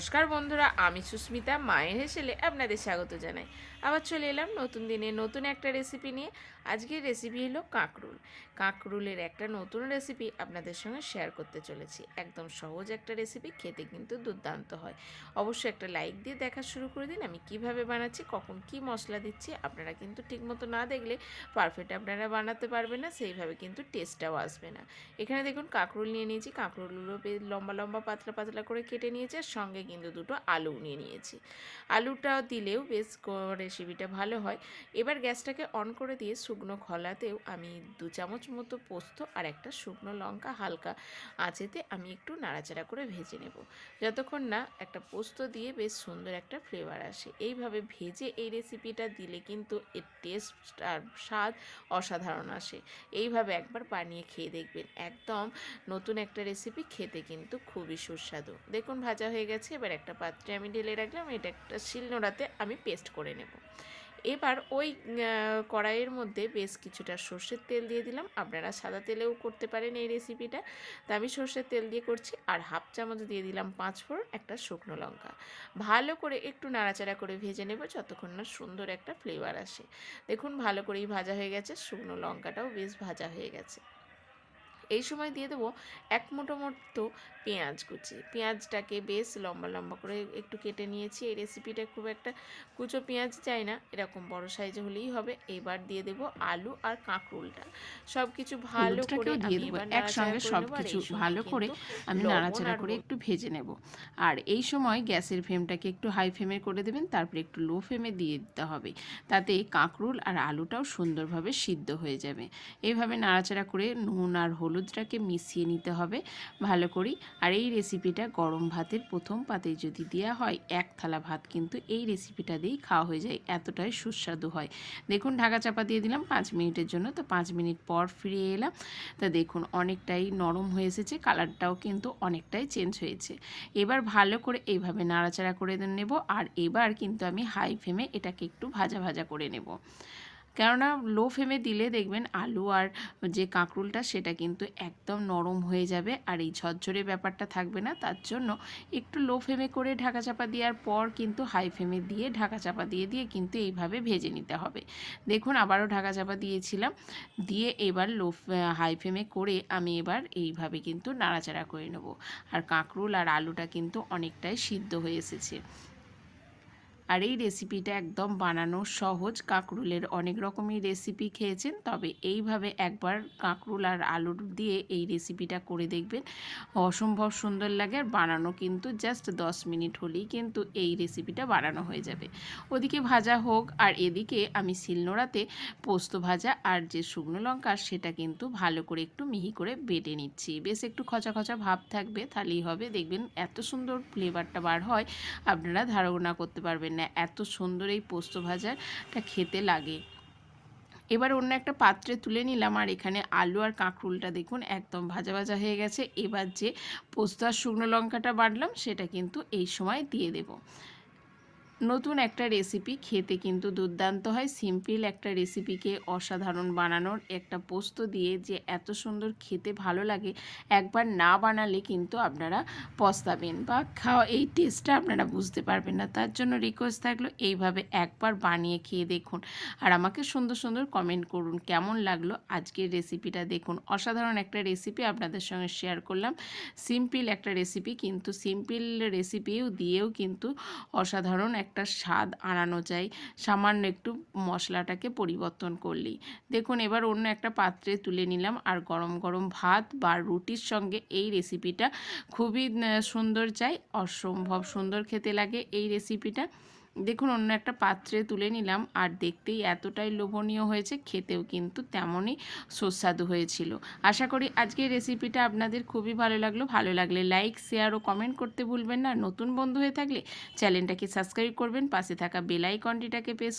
নমস্কার বন্ধুরা, আমি সুস্মিতা, মায়ের হেসেলে আপনাদের স্বাগত জানাই। আবার চলে এলাম নতুন দিনে নতুন একটা রেসিপি নিয়ে। আজকের রেসিপি হলো কাঁকরুল। কাঁকরুলের একটা নতুন রেসিপি আপনাদের সঙ্গে শেয়ার করতে চলেছি। একদম সহজ একটা রেসিপি খেতে কিন্তু দুর্দান্ত হয়। অবশ্যই একটা লাইক দিয়ে দেখা শুরু করে দিন, আমি কীভাবে বানাচ্ছি, কখন কি মশলা দিচ্ছি, আপনারা কিন্তু ঠিকমতো না দেখলে পারফেক্ট আপনারা বানাতে পারবেন না, সেইভাবে কিন্তু টেস্টটাও আসবে না। এখানে দেখুন, কাঁকরুল নিয়ে নিয়েছি। কাঁকরুলগুলো লম্বা লম্বা, পাতলা পাতলা করে কেটে নিয়েছি, আর সঙ্গে কিন্তু দুটো আলু নিয়ে নিয়েছি। আলুটা দিলেও বেশ রেসিপিটা ভালো হয়। এবার গ্যাসটাকে অন করে দিয়ে শুকনো খলাতেও আমি দু চামচ মতো পোস্ত আর একটা শুকনো লঙ্কা হালকা আঁচেতে আমি একটু নাড়াচাড়া করে ভেজে নেব। যতক্ষণ না একটা পোস্ত দিয়ে বেশ সুন্দর একটা ফ্লেভার আসে। এইভাবে ভেজে এই রেসিপিটা দিলে কিন্তু এর টেস্ট আর স্বাদ অসাধারণ আসে। এইভাবে একবার বানিয়ে খেয়ে দেখবেন। একদম নতুন একটা রেসিপি খেতে কিন্তু খুবই সুস্বাদু। দেখুন, ভাজা হয়ে গেছে। এবার একটা পাত্রে আমি ঢেলে রাখলাম, এটা একটা শিলনোড়াতে আমি পেস্ট করে নেব। এবার ওই কড়াইয়ের মধ্যে বেশ কিছুটা সর্ষের তেল দিয়ে দিলাম। আপনারা সাদা তেলেও করতে পারেন এই রেসিপিটা তা আমি সর্ষের তেল দিয়ে করছি আর হাফ চামচ দিয়ে দিলাম পাঁচ ফোড়ন একটা শুকনো লঙ্কা। ভালো করে একটু নাড়াচাড়া করে ভেজে নেব যতক্ষণ না সুন্দর একটা ফ্লেভার আসে। দেখুন ভালো করেই ভাজা হয়ে গেছে, শুকনো লঙ্কাটাও বেশ ভাজা হয়ে গেছে। এই সময় দিয়ে দেবো এক মুঠো মতো পেঁয়াজ কুচি। পেঁয়াজটাকে বেশ লম্বা লম্বা করে একটু কেটে নিয়েছি। এই রেসিপিটা খুব একটা কুচো পেঁয়াজ চাই না এরকম বড় সাইজে হলেই হবে। এবার দিয়ে দেবো আলু আর কাঁকরুলটা। সব কিছু ভালো করে দিয়ে দেবো। একসঙ্গে সব কিছু ভালো করে আমি নাড়াচাড়া করে একটু ভেজে নেব। আর এই সময় গ্যাসের ফ্লেমটাকে একটু হাই ফ্লেমে করে দেবেন তারপরে একটু লো ফ্লেমে দিয়ে দিতে হবে। তাতে কাঁকরুল আর আলুটাও সুন্দরভাবে সিদ্ধ হয়ে যাবে। এইভাবে নাড়াচাড়া করে নুন আর হলুদটাকে মিশিয়ে নিতে হবে ভালো করেই। আর এই রেসিপিটা গরম ভাতের প্রথম পাতে যদি দেওয়া হয়, এক থালা ভাত কিন্তু এই রেসিপিটা দিয়েই খাওয়া হয়ে যায়, এতটাই সুস্বাদু হয়। দেখুন, ঢাকা চাপা দিয়ে দিলাম পাঁচ মিনিটের জন্য, তো পাঁচ মিনিট পর ফিরে এলাম। তা দেখুন, অনেকটাই নরম হয়ে এসেছে, কালারটাও কিন্তু অনেকটাই চেঞ্জ হয়েছে। এবার ভালো করে এইভাবে নাড়াচাড়া করে নেব, আর এবার কিন্তু আমি হাই ফ্লেমে এটাকে একটু ভাজা ভাজা করে নেব। কেননা লো ফ্লেমে দিলে দেখবেন আলু আর যে কাঁকরুলটা সেটা কিন্তু একদম নরম হয়ে যাবে আর এই ঝরঝরে ব্যাপারটা থাকবে না। তার জন্য একটু লো ফ্লেমে করে ঢাকা চাপা দেওয়ার পর কিন্তু হাই ফ্লেমে দিয়ে ঢাকা চাপা দিয়ে দিয়ে কিন্তু এইভাবে ভেজে নিতে হবে। দেখুন আবারও ঢাকা চাপা দিয়েছিলাম। দিয়ে এবার লো হাই ফ্লেমে করে আমি এবার এইভাবে কিন্তু নাড়াচাড়া করে নেব। আর কাঁকরুল আর আলুটা কিন্তু অনেকটাই সিদ্ধ হয়ে এসেছে। আর এই রেসিপিটা একদম বানানো সহজ। কাঁকরুলের অনেক রকমই রেসিপি খেয়েছেন, তবে এইভাবে একবার কাঁকরুল আর আলুর দিয়ে এই রেসিপিটা করে দেখবেন। অসম্ভব সুন্দর লাগে আর বানানো কিন্তু জাস্ট দশ মিনিট হলেই কিন্তু এই রেসিপিটা বানানো হয়ে যাবে। ওদিকে ভাজা হোক আর এদিকে আমি শিলনোড়াতে পোস্ত ভাজা আর যে শুকনো লঙ্কা সেটা কিন্তু ভালো করে একটু মিহি করে বেটে নিচ্ছি। বেশ একটু খচা খচা ভাব থাকবে, তাহলেই হবে। দেখবেন এত সুন্দর ফ্লেভারটা বার হয়, আপনারা ধারণা করতে পারবেন এত সুন্দর এই পোস্ত ভাজাটা খেতে লাগে। এবার অন্য একটা পাত্রে তুলে নিলাম আর এখানে আলু আর কাঁকরুলটা দেখুন একদম ভাজা ভাজা হয়ে গেছে। এবার যে পোস্ত আর শুকনো লঙ্কাটা বাড়লাম সেটা কিন্তু এই সময় দিয়ে দেব। নতুন একটা রেসিপি খেতে কিন্তু দুর্দান্ত হয়। সিম্পল একটা রেসিপিকে অসাধারণ বানানোর একটা পোস্ত দিয়ে যে এত সুন্দর খেতে ভালো লাগে, একবার না বানালে কিন্তু আপনারা পস্তাবেন বা খাওয়া, এই টেস্টটা আপনারা বুঝতে পারবেন না। তার জন্য রিকোয়েস্ট থাকল এইভাবে একবার বানিয়ে খেয়ে দেখুন আর আমাকে সুন্দর সুন্দর কমেন্ট করুন কেমন লাগল আজকের রেসিপিটা দেখুন। অসাধারণ একটা রেসিপি আপনাদের সঙ্গে শেয়ার করলাম। সিম্পল একটা রেসিপি কিন্তু সিম্পল রেসিপিও দিয়েও কিন্তু অসাধারণ একটা স্বাদ আনানো যায়। সামান্য একটু মশলাটাকে পরিবর্তন করলেই। দেখুন, এবার অন্য একটা পাত্রে তুলে নিলাম। আর গরম গরম ভাত বা রুটির সঙ্গে এই রেসিপিটা খুবই সুন্দর চাই অসম্ভব সুন্দর খেতে লাগে এই রেসিপিটা দেখুন, অন্য একটা পাত্রে তুলে নিলাম আর দেখতেই এতটাই লোভনীয় হয়েছে, খেতেও কিন্তু তেমনই সুস্বাদু হয়েছিল। আশা করি আজকের রেসিপিটা আপনাদের খুবই ভালো লাগল। ভালো লাগলে লাইক শেয়ার ও কমেন্ট করতে ভুলবেন না। নতুন বন্ধু হয়ে থাকলে চ্যানেলটাকে সাবস্ক্রাইব করবেন। পাশে থাকা বেল আইকনটিটাকে প্রেস